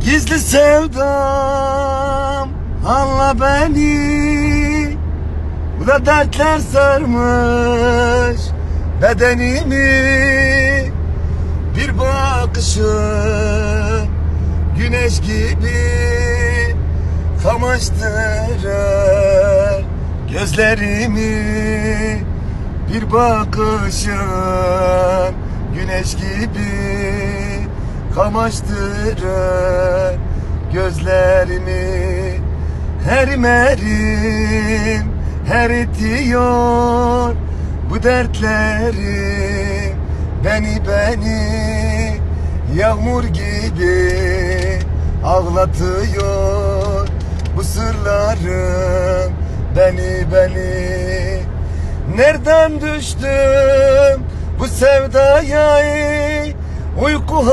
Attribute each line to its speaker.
Speaker 1: Gizli sevdam anla beni. Bu da dertler sarmış bedenimi. Bir bakışın güneş gibi kamaştırır gözlerimi. Bir bakışın güneş gibi kamaştırır gözlerimi Her merim her itiyor bu dertlerim Beni beni yağmur gibi ağlatıyor Bu sırlarım beni beni Nereden düştüm bu sevdaya? Uyku